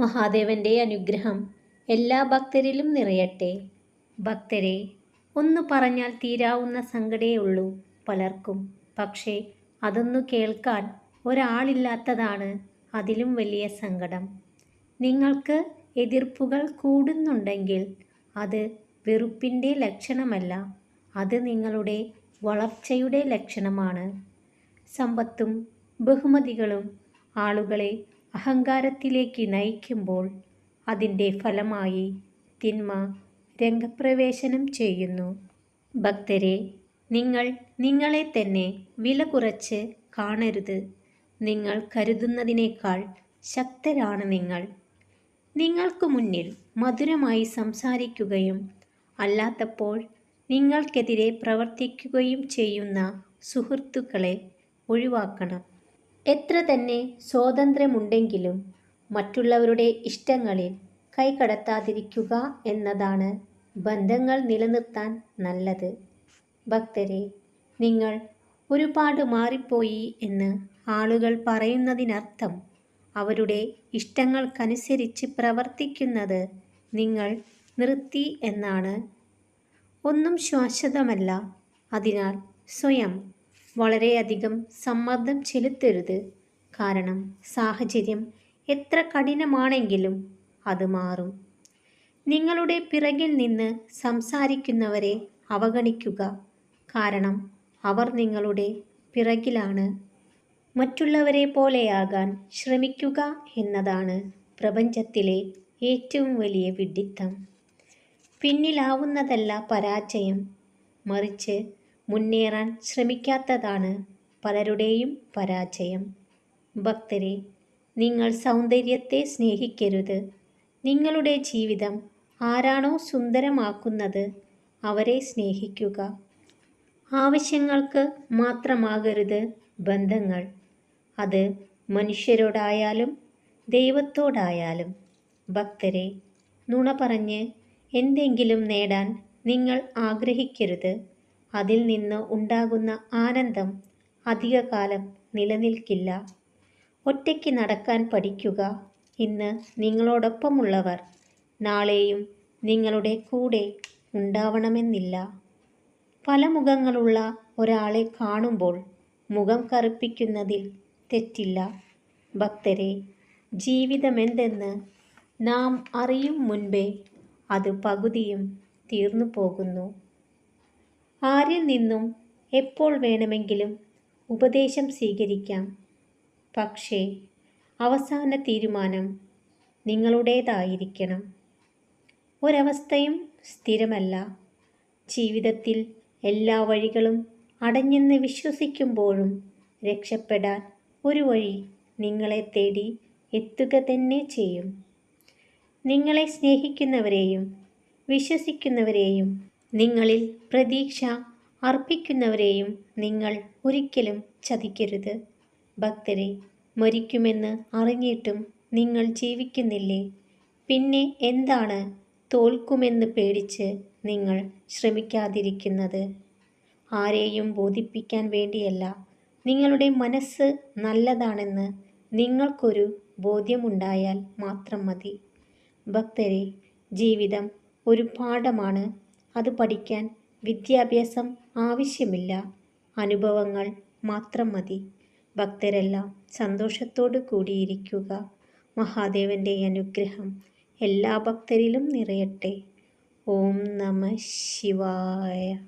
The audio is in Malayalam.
മഹാദേവന്റെ അനുഗ്രഹം എല്ലാ ഭക്തരിലും നിറയട്ടെ. ഭക്തരെ ഒന്ന് പറഞ്ഞാൽ തീരാവുന്ന സങ്കടേ ഉള്ളൂ പലർക്കും. പക്ഷേ അതൊന്നു കേൾക്കാൻ ഒരാളില്ലാത്തതാണ് അതിലും വലിയ സങ്കടം. നിങ്ങൾക്ക് എതിർപ്പുകൾ കൂടുന്നുണ്ടെങ്കിൽ അത് വെറുപ്പിന്റെ ലക്ഷണമല്ല അത് നിങ്ങളുടെ വളർച്ചയുടെ ലക്ഷണമാണ്. സമ്പത്തും ബഹുമതികളും ആളുകളെ അഹങ്കാരത്തിലേക്ക് നയിക്കുമ്പോൾ അതിന്റെ ഫലമായി തിന്മ രംഗപ്രവേശനം ചെയ്യുന്നു. ഭക്തരെ നിങ്ങൾ നിങ്ങളെ തന്നെ വില കുറച്ച് കാണരുത്. നിങ്ങൾ കരുതുന്നതിനേക്കാൾ ശക്തരാണ് നിങ്ങൾ. നിങ്ങൾക്ക് മുന്നിൽ മധുരമായി സംസാരിക്കുകയും അല്ലാത്തപ്പോൾ നിങ്ങൾക്കെതിരെ പ്രവർത്തിക്കുകയും ചെയ്യുന്ന സുഹൃത്തുക്കളെ ഒഴിവാക്കണം. എത്ര തന്നെ സ്വാതന്ത്ര്യമുണ്ടെങ്കിലും മറ്റുള്ളവരുടെ ഇഷ്ടങ്ങളിൽ കൈകടത്താതിരിക്കുക എന്നതാണ് ബന്ധങ്ങൾ നിലനിർത്താൻ നല്ലത്. ഭക്തരെ നിങ്ങൾ ഒരുപാട് മാറിപ്പോയി എന്ന് ആളുകൾ പറയുന്നതിനർത്ഥം അവരുടെ ഇഷ്ടങ്ങൾക്കനുസരിച്ച് പ്രവർത്തിക്കുന്നത് നിങ്ങൾ നിർത്തി എന്നാണ്. ഒന്നും ശാശ്വതമല്ല. അതിനാൽ സ്വയം വളരെയധികം സമ്മർദ്ദം ചെലുത്തരുത്. കാരണം സാഹചര്യം എത്ര കഠിനമാണെങ്കിലും അത് മാറും. നിങ്ങളുടെ പിറകിൽ നിന്ന് സംസാരിക്കുന്നവരെ അവഗണിക്കുക. കാരണം അവർ നിങ്ങളുടെ പിറകിലാണ്. മറ്റുള്ളവരെ പോലെയാകാൻ ശ്രമിക്കുക എന്നതാണ് പ്രപഞ്ചത്തിലെ ഏറ്റവും വലിയ വിഡിത്തം പിന്നിലാവുന്നതല്ല പരാജയം. മറിച്ച് മുന്നേറാൻ ശ്രമിക്കാത്തതാണ് പലരുടെയും പരാജയം. ഭക്തരെ നിങ്ങൾ സൗന്ദര്യത്തെ സ്നേഹിക്കരുത്. നിങ്ങളുടെ ജീവിതം ആരാണോ സുന്ദരമാക്കുന്നത് അവരെ സ്നേഹിക്കുക. ആവശ്യങ്ങൾക്ക് മാത്രമാകരുത് ബന്ധങ്ങൾ. അത് മനുഷ്യരോടായാലും ദൈവത്തോടായാലും. ഭക്തരെ നുണ പറഞ്ഞ് എന്തെങ്കിലും നേടാൻ നിങ്ങൾ ആഗ്രഹിക്കരുത്. അതിൽ നിന്ന് ഉണ്ടാകുന്ന ആനന്ദം അധികകാലം നിലനിൽക്കില്ല. ഒറ്റയ്ക്ക് നടക്കാൻ പഠിക്കുക ഇന്ന് നിങ്ങളോടൊപ്പമുള്ളവർ നാളെയും നിങ്ങളുടെ കൂടെ ഉണ്ടാവണമെന്നില്ല. പല മുഖങ്ങളുള്ള ഒരാളെ കാണുമ്പോൾ മുഖം കറുപ്പിക്കുന്നതിൽ തെറ്റില്ല. ഭക്തരെ ജീവിതമെന്തെന്ന് നാം അറിയും മുൻപേ അത് പകുതിയും തീർന്നു പോകുന്നു. ആരിൽ നിന്നും എപ്പോൾ വേണമെങ്കിലും ഉപദേശം സ്വീകരിക്കാം. പക്ഷേ അവസാന തീരുമാനം നിങ്ങളുടേതായിരിക്കണം. ഒരവസ്ഥയും സ്ഥിരമല്ല. ജീവിതത്തിൽ എല്ലാ വഴികളും അടഞ്ഞെന്ന് വിശ്വസിക്കുമ്പോഴും രക്ഷപ്പെടാൻ ഒരു വഴി നിങ്ങളെ തേടി എത്തുക തന്നെ ചെയ്യും. നിങ്ങളെ സ്നേഹിക്കുന്നവരെയും വിശ്വസിക്കുന്നവരെയും നിങ്ങളിൽ പ്രതീക്ഷ അർപ്പിക്കുന്നവരെയും നിങ്ങൾ ഒരിക്കലും ചതിക്കരുത്. ഭക്തരെ മരിക്കുമെന്ന് അറിഞ്ഞിട്ടും നിങ്ങൾ ജീവിക്കുന്നില്ലേ? പിന്നെ എന്താണ് തോൽക്കുമെന്ന് പേടിച്ച് നിങ്ങൾ ശ്രമിക്കാതിരിക്കുന്നത്? ആരെയും ബോധിപ്പിക്കാൻ വേണ്ടിയല്ല. നിങ്ങളുടെ മനസ്സ് നല്ലതാണെന്ന് നിങ്ങൾക്കൊരു ബോധ്യമുണ്ടായാൽ മാത്രം മതി. ഭക്തരെ ജീവിതം ഒരു പാഠമാണ്. അത് പഠിക്കാൻ വിദ്യാഭ്യാസം ആവശ്യമില്ല. അനുഭവങ്ങൾ മാത്രം മതി. ഭക്തരെല്ലാം സന്തോഷത്തോടു കൂടിയിരിക്കുക. മഹാദേവന്റെ അനുഗ്രഹം എല്ലാ ഭക്തരിലും നിറയട്ടെ. ഓം നമ ശിവായ.